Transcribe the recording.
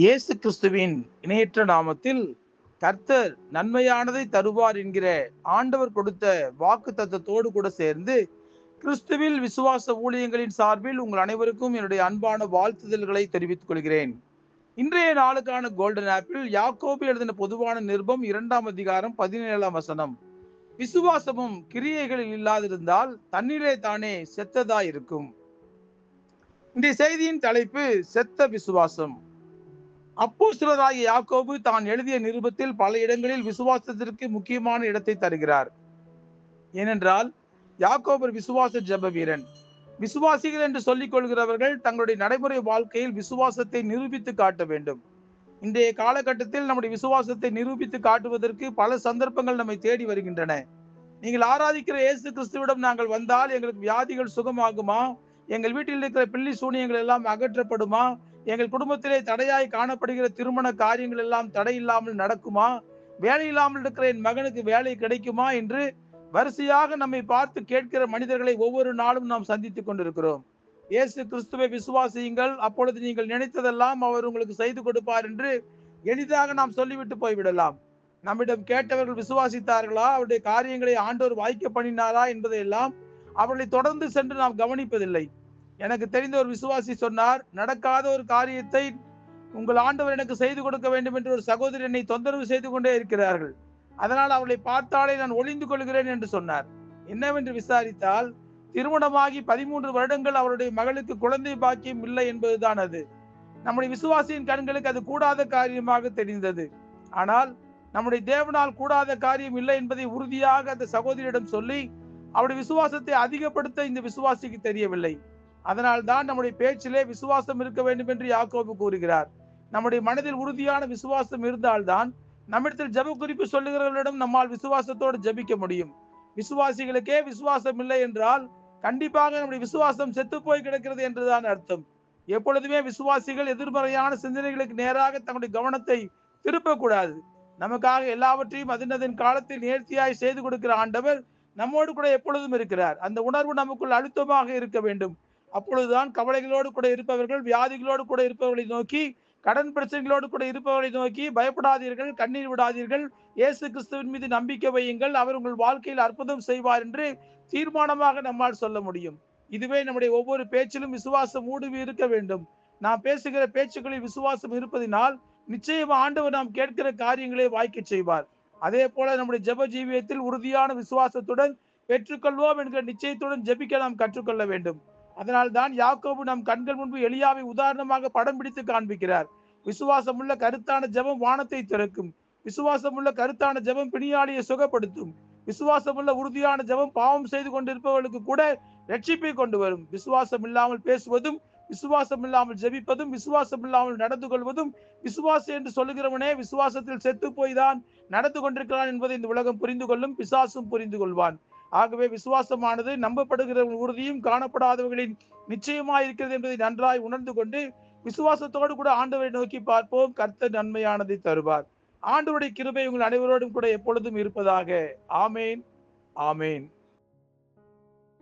இயேசு கிறிஸ்துவின் இணையற்ற நாமத்தில் கர்த்தர் நன்மையானதை தருவார் என்கிற ஆண்டவர் கொடுத்த வாக்கு தத்தத்தோடு கூட சேர்ந்து கிறிஸ்துவில் விசுவாச ஊழியங்களின் சார்பில் உங்கள் அனைவருக்கும் என்னுடைய அன்பான வாழ்த்துதல்களை தெரிவித்துக் கொள்கிறேன். இன்றைய நாளுக்கான கோல்டன் ஆப்பிள் யாக்கோபு எழுதின பொதுவான நிருபம் இரண்டாம் அதிகாரம் பதினேழாம் வசனம். விசுவாசமும் கிரியைகளில் இல்லாதிருந்தால் தன்னிலே தானே செத்ததா இருக்கும் இந்த செய்தியின் தலைப்பு செத்த விசுவாசம். அப்போஸ்தலராகிய யாக்கோபு தான் எழுதிய நிருபத்தில் பல இடங்களில் விசுவாசத்திற்கு முக்கியமான இடத்தை தருகிறார். ஏனென்றால் யாக்கோபர் விசுவாச ஜப வீரன் விசுவாசிகள் என்று சொல்லிக் கொள்கிறவர்கள் தங்களுடைய நடைமுறை வாழ்க்கையில் விசுவாசத்தை நிரூபித்து காட்ட வேண்டும். இன்றைய காலகட்டத்தில் நம்முடைய விசுவாசத்தை நிரூபித்து காட்டுவதற்கு பல சந்தர்ப்பங்கள் நம்மை தேடி வருகின்றன. நீங்கள் ஆராதிக்கிற இயேசு கிறிஸ்துவிடம் நாங்கள் வந்தால் எங்களுக்கு வியாதிகள் சுகமாகுமா? எங்கள் வீட்டில் இருக்கிற பிள்ளி சூனியங்கள் எல்லாம் அகற்றப்படுமா? எங்கள் குடும்பத்திலே தடையாய் காணப்படுகிற திருமண காரியங்கள் எல்லாம் தடை இல்லாமல் நடக்குமா? வேலை இல்லாமல் இருக்கிற என் மகனுக்கு வேலை கிடைக்குமா என்று வரிசையாக நம்மை பார்த்து கேட்கிற மனிதர்களை ஒவ்வொரு நாளும் நாம் சந்தித்துக் கொண்டிருக்கிறோம். இயேசு கிறிஸ்துவை விசுவாசியுங்கள். அப்பொழுது நீங்கள் நினைத்ததெல்லாம் அவர் உங்களுக்கு செய்து கொடுப்பார் என்று எளிதாக நாம் சொல்லிவிட்டு போய்விடலாம். நம்மிடம் கேட்டவர்கள் விசுவாசித்தார்களா? அவருடைய காரியங்களை ஆண்டோர் வாய்க்க பண்ணினாரா என்பதையெல்லாம் அவர்களை தொடர்ந்து சென்று நாம் கவனிப்பதில்லை. எனக்கு தெரிந்த ஒரு விசுவாசி சொன்னார் நடக்காத ஒரு காரியத்தை உங்கள் ஆண்டவர் எனக்கு செய்து கொடுக்க வேண்டும் என்று ஒரு சகோதரி என்னை தொந்தரவு செய்து கொண்டே இருக்கிறார்கள். அதனால் அவளை பார்த்தாலே நான் ஒளிந்து கொள்கிறேன் என்று சொன்னார். என்னவென்று விசாரித்தால் திருமணமாகி பதிமூன்று வருடங்கள் அவருடைய மகளுக்கு குழந்தை பாக்கியம் இல்லை என்பதுதான் அது. நம்முடைய விசுவாசியின் கண்களுக்கு அது கூடாத காரியமாக தெரிந்தது. ஆனால் நம்முடைய தேவனால் கூடாத காரியம் இல்லை என்பதை உறுதியாக அந்த சகோதரியிடம் சொல்லி அவருடைய விசுவாசத்தை அதிகப்படுத்த இந்த விசுவாசிக்கு தெரியவில்லை. அதனால் தான் நம்முடைய பேச்சிலே விசுவாசம் இருக்க வேண்டும் என்று யாக்கோபு கூறுகிறார். நம்முடைய மனதில் உறுதியான விசுவாசம் இருந்தால்தான் நம்மிடத்தில் ஜப குறிப்பு சொல்லுகிறவர்களிடம் நம்மால் விசுவாசத்தோடு ஜபிக்க முடியும். விசுவாசிகளுக்கே விசுவாசம் இல்லை என்றால் கண்டிப்பாக நம்முடைய விசுவாசம் செத்து போய் கிடக்கிறது என்றுதான் அர்த்தம். எப்பொழுதுமே விசுவாசிகள் எதிர்மறையான சிந்தனைகளுக்கு நேராக தங்களுடைய கவனத்தை திருப்பக்கூடாது. நமக்காக எல்லாவற்றையும் அதினதன் காலத்தில் நேர்த்தியாய் செய்து கொடுக்கிற ஆண்டவர் நம்மோடு கூட எப்பொழுதும் இருக்கிறார். அந்த உணர்வு நமக்குள் அழுத்தமாக இருக்க வேண்டும். அப்பொழுதுதான் கவலைகளோடு கூட இருப்பவர்கள் வியாதிகளோடு கூட இருப்பவர்களை நோக்கி கடன் பிரச்சனைகளோடு கூட இருப்பவர்களை நோக்கி பயப்படாதீர்கள் கண்ணீர் விடாதீர்கள். இயேசு கிறிஸ்துவின் மீது நம்பிக்கை வையுங்கள். அவர் உங்கள் வாழ்க்கையில் அற்புதம் செய்வார் என்று தீர்மானமாக நம்மால் சொல்ல முடியும். இதுவே நம்முடைய ஒவ்வொரு பேச்சிலும் விசுவாசம் ஊடுவி இருக்க வேண்டும். நாம் பேசுகிற பேச்சுக்களில் விசுவாசம் இருப்பதினால் நிச்சயம் ஆண்டவர் நாம் கேட்கிற காரியங்களை வாய்க்க செய்வார். அதே போல நம்முடைய ஜெப ஜீவியத்தில் உறுதியான விசுவாசத்துடன் பெற்றுக்கொள்வோம் என்கிற நிச்சயத்துடன் ஜெபிக்க நாம் கற்றுக்கொள்ள வேண்டும். அதனால் தான் யாக்கோபு நம் கண்கள் முன்பு எளியாவை உதாரணமாக படம் பிடித்து காண்பிக்கிறார். விசுவாசமுள்ள கருத்தான ஜெபம் வானத்தை திறக்கும். விசுவாசமுள்ள கருத்தான ஜெபம் பிணியாளியை சுகப்படுத்தும். விசுவாசமுள்ள உறுதியான ஜெபம் பாவம் செய்து கொண்டிருப்பவர்களுக்கு கூட ரட்சிப்பை கொண்டு வரும். விசுவாசம் இல்லாமல் பேசுவதும் விசுவாசம் இல்லாமல் ஜெபிப்பதும் விசுவாசம் இல்லாமல் நடந்து கொள்வதும் விசுவாசம் என்று சொல்லுகிறவனே விசுவாசத்தில் செத்து போய் தான் நடந்து கொண்டிருக்கிறான் என்பதை இந்த உலகம் புரிந்து கொள்ளும் பிசாசும் புரிந்து கொள்வான். ஆகவே விசுவாசமானது நம்பப்படுகிறவர்கள் உறுதியும் காணப்படாதவர்களின் நிச்சயமா இருக்கிறது என்பதை நன்றாய் உணர்ந்து கொண்டு விசுவாசத்தோடு கூட ஆண்டவரை நோக்கி பார்ப்போம். கர்த்தர் நன்மையானதை தருவார். ஆண்டவருடைய கிருபை உங்கள் அனைவரோடும் கூட எப்பொழுதும் இருப்பதாக. ஆமேன். ஆமேன்.